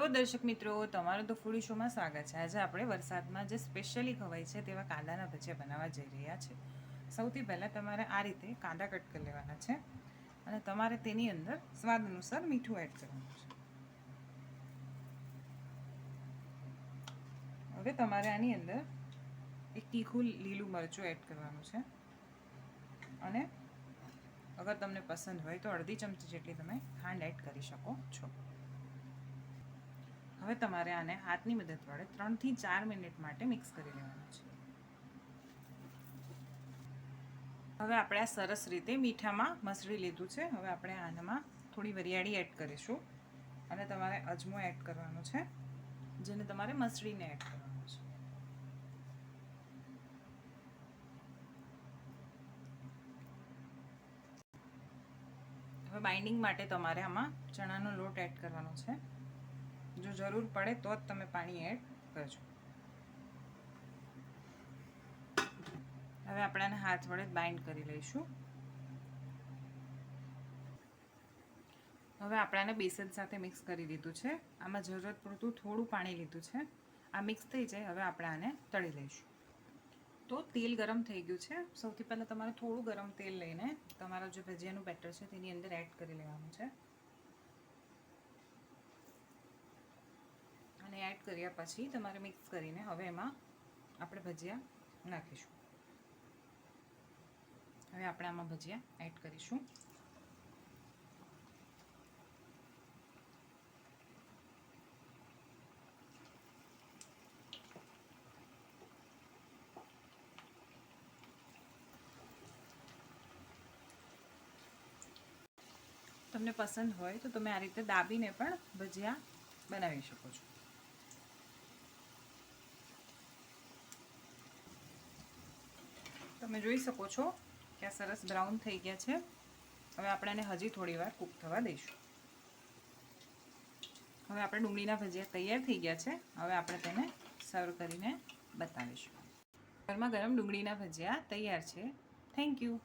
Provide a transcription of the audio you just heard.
Hello દર્શક મિત્રો, તમારું તો ફૂડી શોમાં સ્વાગત છે. આજે આપણે વરસાદમાં જે સ્પેશિયલી ખવાય છે તેવા કાંદાના ભજીયા બનાવવા જઈ રહ્યા છે. સૌથી પહેલાં તમારે આ રીતે કાંદા કટ કરી લેવાના છે અને તમારે તેની અંદર સ્વાદ અનુસાર મીઠું એડ કરવાનું છે. હવે તમારે આની અંદર એક તીખું લીલું મરચું એડ કરવાનું છે. અને અગર તમને પસંદ હોય તો અડધી ચમચી જેટલી તમે ખાંડ એડ કરી શકો છો. હવે તમારે આને હાથની મદદ વડે ત્રણથી ચાર મિનિટ માટે મિક્સ કરી લેવાનું છે. હવે આપણે આ સરસ રીતે મીઠામાં મસળી લીધું છે. હવે આપણે આનામાં થોડી વરિયાળી એડ કરીશું અને તમારે અજમો એડ કરવાનો છે, જેને તમારે મસળીને એડ કરવાનો છે. હવે બાઇન્ડિંગ માટે તમારે આમાં ચણાનો લોટ એડ કરવાનો છે. જો જરૂર પડે તો જ તમે પાણી એડ કરજો. હવે આપણે હાથ વડે બાઇન્ડ કરી લઈશું. હવે આપણે આને બેસન સાથે મિક્સ કરી દીધું છે. આમાં જરૂરત પૂરતું થોડું પાણી લીધું છે. આ મિક્સ થઈ જાય, હવે આપણે આને તળી લઈશું. તો તેલ ગરમ થઈ ગયું છે. સૌથી પહેલાં તમારે થોડું ગરમ તેલ લઈને તમારા જે ભજીયાનું બેટર છે તેની અંદર એડ કરી લેવાનું છે અને એડ કર્યા પછી તમારે મિક્સ કરીને હવે એમાં આપણે ભજીયા નાખીશું. હવે આપણે આમાં ભજીયા એડ કરીશું. તમને પસંદ હોય તો તમે આ રીતે દાબીને પણ ભજીયા બનાવી શકો છો. તમે જોઈ શકો છો કે આ સરસ બ્રાઉન થઈ ગયા છે. હવે આપણે એને હજી થોડી વાર કૂક થવા દઈશું. હવે આપણે ડુંગળીના ભજીયા તૈયાર થઈ ગયા છે. હવે આપણે તેને સર્વ કરીને બતાવીશું. ગરમા ગરમ ડુંગળીના ભજીયા તૈયાર છે. Thank you